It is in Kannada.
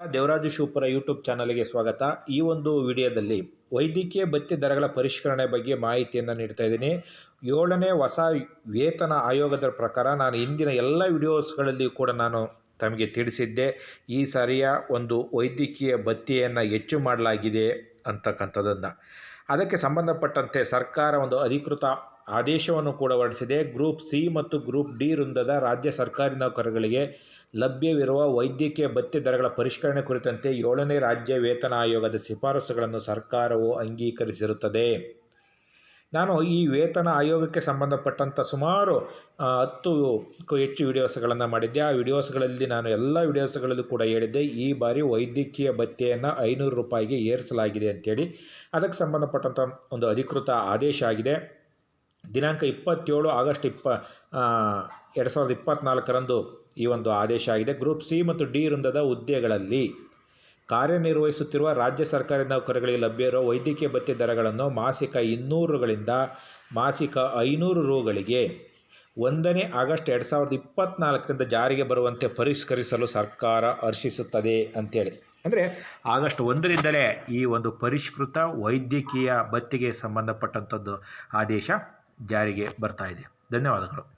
ದೇವರಾಜು ಶಿವಪುರ ಯೂಟ್ಯೂಬ್ ಚಾನಲ್ಗೆ ಸ್ವಾಗತ. ಈ ಒಂದು ವಿಡಿಯೋದಲ್ಲಿ ವೈದ್ಯಕೀಯ ಭತ್ಯೆ ದರಗಳ ಪರಿಷ್ಕರಣೆ ಬಗ್ಗೆ ಮಾಹಿತಿಯನ್ನು ನೀಡ್ತಾ ಇದ್ದೀನಿ. ಏಳನೇ ಹೊಸ ವೇತನ ಆಯೋಗದ ಪ್ರಕಾರ ನಾನು ಇಂದಿನ ಎಲ್ಲ ವಿಡಿಯೋಸ್ಗಳಲ್ಲಿ ಕೂಡ ನಾನು ತಮಗೆ ತಿಳಿಸಿದ್ದೆ. ಈ ಸಾರಿಯ ಒಂದು ವೈದ್ಯಕೀಯ ಭತ್ಯೆಯನ್ನು ಹೆಚ್ಚು ಮಾಡಲಾಗಿದೆ ಅಂತಕ್ಕಂಥದ್ದನ್ನು. ಅದಕ್ಕೆ ಸಂಬಂಧಪಟ್ಟಂತೆ ಸರ್ಕಾರ ಒಂದು ಅಧಿಕೃತ ಆದೇಶವನ್ನು ಕೂಡ ಹೊರಡಿಸಿದೆ. ಗ್ರೂಪ್ ಸಿ ಮತ್ತು ಗ್ರೂಪ್ ಡಿ ವೃಂದದ ರಾಜ್ಯ ಸರ್ಕಾರಿ ನೌಕರರಿಗೆ ಲಭ್ಯವಿರುವ ವೈದ್ಯಕೀಯ ಭತ್ಯೆ ದರಗಳ ಪರಿಷ್ಕರಣೆ ಕುರಿತಂತೆ ಏಳನೇ ರಾಜ್ಯ ವೇತನ ಆಯೋಗದ ಶಿಫಾರಸುಗಳನ್ನು ಸರ್ಕಾರವು ಅಂಗೀಕರಿಸಿರುತ್ತದೆ. ನಾನು ಈ ವೇತನ ಆಯೋಗಕ್ಕೆ ಸಂಬಂಧಪಟ್ಟಂಥ ಸುಮಾರು ಹತ್ತು ಹೆಚ್ಚು ವಿಡಿಯೋಸ್ಗಳನ್ನು ಮಾಡಿದ್ದೆ. ಆ ವಿಡಿಯೋಸ್ಗಳಲ್ಲಿ ನಾನು ಎಲ್ಲ ವಿಡಿಯೋಸ್ಗಳಲ್ಲೂ ಕೂಡ ಹೇಳಿದ್ದೆ, ಈ ಬಾರಿ ವೈದ್ಯಕೀಯ ಭತ್ಯೆಯನ್ನು ಐನೂರು ರೂಪಾಯಿಗೆ ಏರಿಸಲಾಗಿದೆ ಅಂತೇಳಿ. ಅದಕ್ಕೆ ಸಂಬಂಧಪಟ್ಟಂಥ ಒಂದು ಅಧಿಕೃತ ಆದೇಶ ಆಗಿದೆ. ದಿನಾಂಕ ಇಪ್ಪತ್ತೇಳು ಆಗಸ್ಟ್ ಇಪ್ಪ ಎರಡು ಸಾವಿರದ ಇಪ್ಪತ್ತ್ನಾಲ್ಕರಂದು ಈ ಒಂದು ಆದೇಶ ಆಗಿದೆ. ಗ್ರೂಪ್ ಸಿ ಮತ್ತು ಡಿ ವೃಂದದ ಹುದ್ದೆಗಳಲ್ಲಿ ಕಾರ್ಯನಿರ್ವಹಿಸುತ್ತಿರುವ ರಾಜ್ಯ ಸರ್ಕಾರಿ ನೌಕರರಿಗೆ ಲಭ್ಯವಿರುವ ವೈದ್ಯಕೀಯ ಭತ್ಯೆ ದರಗಳನ್ನು ಮಾಸಿಕ ಇನ್ನೂರುಗಳಿಂದ ಮಾಸಿಕ ಐನೂರು ರುಗಳಿಗೆ ಒಂದನೇ ಆಗಸ್ಟ್ ಎರಡು ಸಾವಿರದ ಇಪ್ಪತ್ತ್ನಾಲ್ಕರಿಂದ ಜಾರಿಗೆ ಬರುವಂತೆ ಪರಿಷ್ಕರಿಸಲು ಸರ್ಕಾರ ಹರ್ಷಿಸುತ್ತದೆ ಅಂತೇಳಿ. ಅಂದರೆ ಆಗಸ್ಟ್ ಒಂದರಿಂದಲೇ ಈ ಒಂದು ಪರಿಷ್ಕೃತ ವೈದ್ಯಕೀಯ ಭತ್ಯೆಗೆ ಸಂಬಂಧಪಟ್ಟಂಥದ್ದು ಆದೇಶ ಜಾರಿಗೆ ಬರ್ತಾ ಇದೆ. ಧನ್ಯವಾದಗಳು.